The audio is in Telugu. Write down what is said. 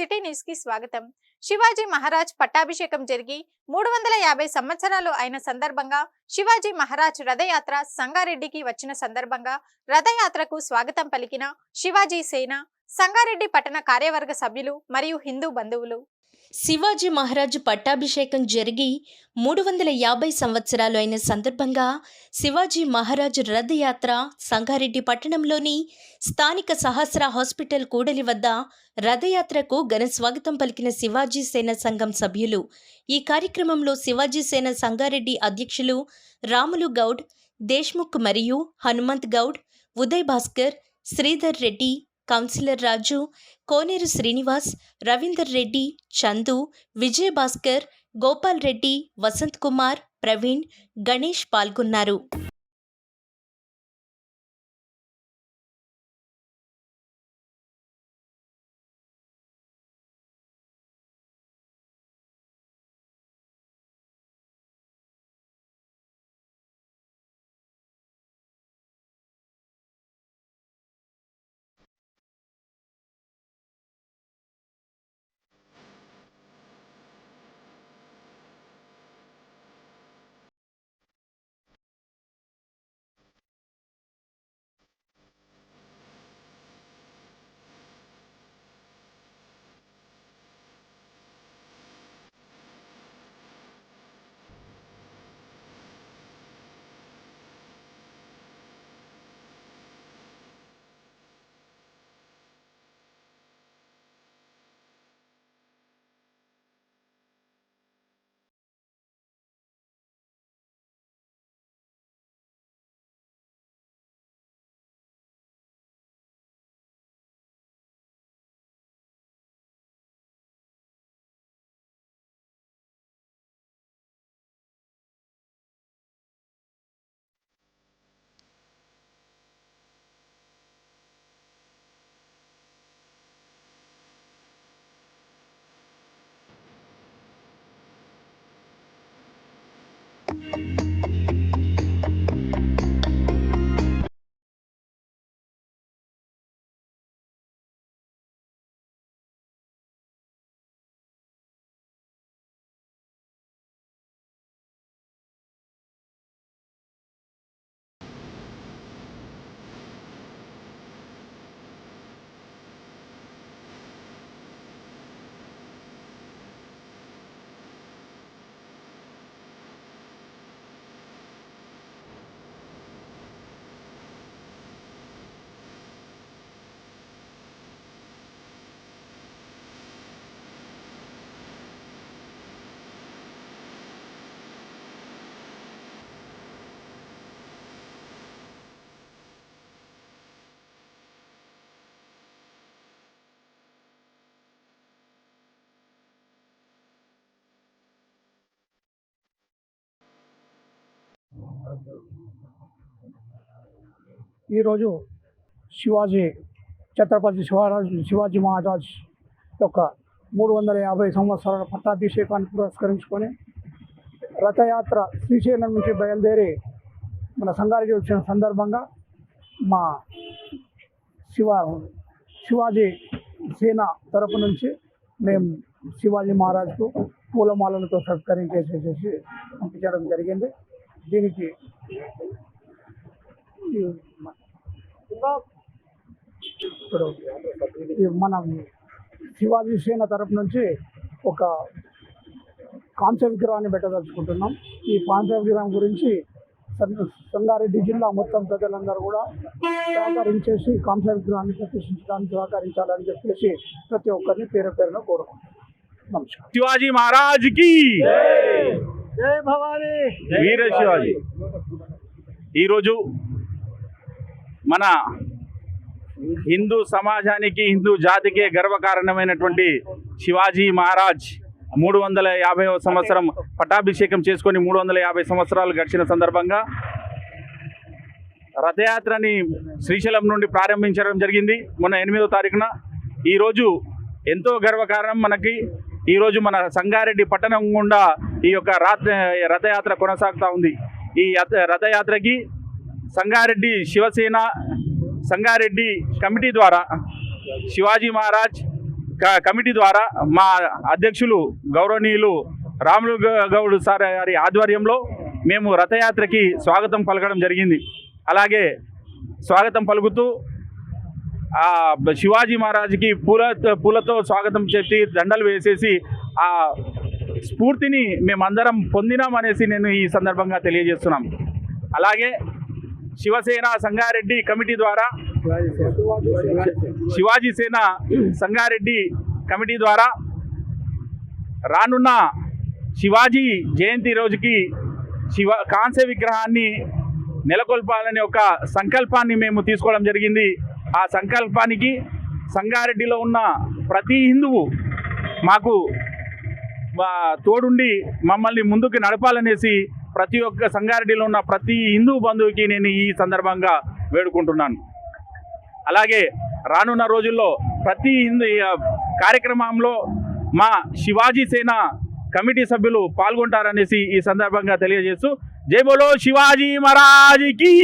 సిటీ న్యూస్కి స్వాగతం. శివాజీ మహారాజ్ పట్టాభిషేకం జరిగి మూడు వందల యాభై సంవత్సరాలు అయిన సందర్భంగా శివాజీ మహారాజ్ రథయాత్ర సంగారెడ్డికి వచ్చిన సందర్భంగా రథయాత్రకు స్వాగతం పలికిన శివాజీ సేన సంగారెడ్డి పట్టణ కార్యవర్గ సభ్యులు మరియు హిందూ బంధువులు. శివాజీ మహారాజు పట్టాభిషేకం జరిగి మూడు వందల యాభై సంవత్సరాలు అయిన సందర్భంగా శివాజీ మహారాజు రథయాత్ర సంగారెడ్డి పట్టణంలోని స్థానిక సహస్ర హాస్పిటల్ కూడలి వద్ద రథయాత్రకు ఘన స్వాగతం పలికిన శివాజీ సేన సంఘం సభ్యులు. ఈ కార్యక్రమంలో శివాజీ సేన సంగారెడ్డి అధ్యక్షులు రాములు గౌడ్ దేశ్ముఖ్ మరియు హనుమంత్ గౌడ్ ఉదయ్ భాస్కర్ శ్రీధర్ రెడ్డి కౌన్సిలర్ రాజు కోనేరు శ్రీనివాస్ రవీందర్ రెడ్డి చందు విజయ్ భాస్కర్ గోపాల్ రెడ్డి వసంత్ కుమార్ ప్రవీణ్ గణేష్ పాల్గొన్నారు. ఈరోజు శివాజీ ఛత్రపతి శివారాజు శివాజీ మహారాజ్ యొక్క మూడు వందల యాభై సంవత్సరాల పట్టాభిషేకాన్ని పురస్కరించుకొని రథయాత్ర శ్రీశైలం నుంచి బయలుదేరి మన సంగారెడ్డి వచ్చిన సందర్భంగా మా శివ శివాజీ సేన తరపు నుంచి మేము శివాజీ మహారాజ్కు పూలమాలలతో సత్కరించేసేసి పంపించడం జరిగింది. దీనికి ఇప్పుడు మన శివాజీ సేన తరపు నుంచి ఒక కాంస్య విగ్రహాన్ని పెట్టదలుచుకుంటున్నాం. ఈ కాంస్య విగ్రహం గురించి సంగారెడ్డి జిల్లా మొత్తం ప్రజలందరూ కూడా సహకరించేసి కాంస్య విగ్రహాన్ని ప్రతిష్ఠించడానికి సహకరించాలని చెప్పేసి ప్రతి ఒక్కరిని పేరు పేరున కోరుకుంటున్నాం. నమస్కారం. శివాజీ మహారాజ్కి వీర శివాజీ. ఈరోజు మన హిందూ సమాజానికి హిందూ జాతికే గర్వకారణమైనటువంటి శివాజీ మహారాజ్ మూడు వందల యాభైవ సంవత్సరం పట్టాభిషేకం చేసుకొని మూడు వందల యాభై సంవత్సరాలు గడిచిన సందర్భంగా రథయాత్రని శ్రీశైలం నుండి ప్రారంభించడం జరిగింది మొన్న ఎనిమిదో తారీఖున. ఈరోజు ఎంతో గర్వకారణం మనకి. ఈరోజు మన సంగారెడ్డి పట్టణం గుండా ఈ యొక్క రాత్ర రథయాత్ర కొనసాగుతూ ఉంది. ఈ యాత్ర- రథయాత్రకి సంగారెడ్డి శివసేన సంగారెడ్డి కమిటీ ద్వారా శివాజీ మహారాజ్ క- కమిటీ ద్వారా మా అధ్యక్షులు గౌరవనీయులు రాములు గౌడు గౌడ్ సార్ గారి ఆధ్వర్యంలో మేము రథయాత్రకి స్వాగతం పలకడం జరిగింది. అలాగే స్వాగతం పలుకుతూ శివాజీ మహారాజ్కి పూల పూలతో స్వాగతం చెప్పి దండలు వేసేసి ఆ స్ఫూర్తిని మేమందరం పొందినామనేసి నేను ఈ సందర్భంగా తెలియజేస్తున్నాం. అలాగే శివసేన సంగారెడ్డి కమిటీ ద్వారా శివాజీ సేన సంగారెడ్డి కమిటీ ద్వారా రానున్న శివాజీ జయంతి రోజుకి శివ కాంస్య విగ్రహాన్ని నెలకొల్పాలనే ఒక సంకల్పాన్ని మేము తీసుకోవడం జరిగింది. ఆ సంకల్పానికి సంగారెడ్డిలో ఉన్న ప్రతి హిందువు మాకు తోడుండి మమ్మల్ని ముందుకు నడపాలనేసి ప్రతి ఒక్క సంగారెడ్డిలో ఉన్న ప్రతి హిందూ బంధువుకి నేను ఈ సందర్భంగా వేడుకుంటున్నాను. అలాగే రానున్న రోజుల్లో ప్రతి హిందూ కార్యక్రమంలో మా శివాజీ సేన కమిటీ సభ్యులు పాల్గొంటారనేసి ఈ సందర్భంగా తెలియజేస్తూ జై బోలో శివాజీ మహారాజ్కి!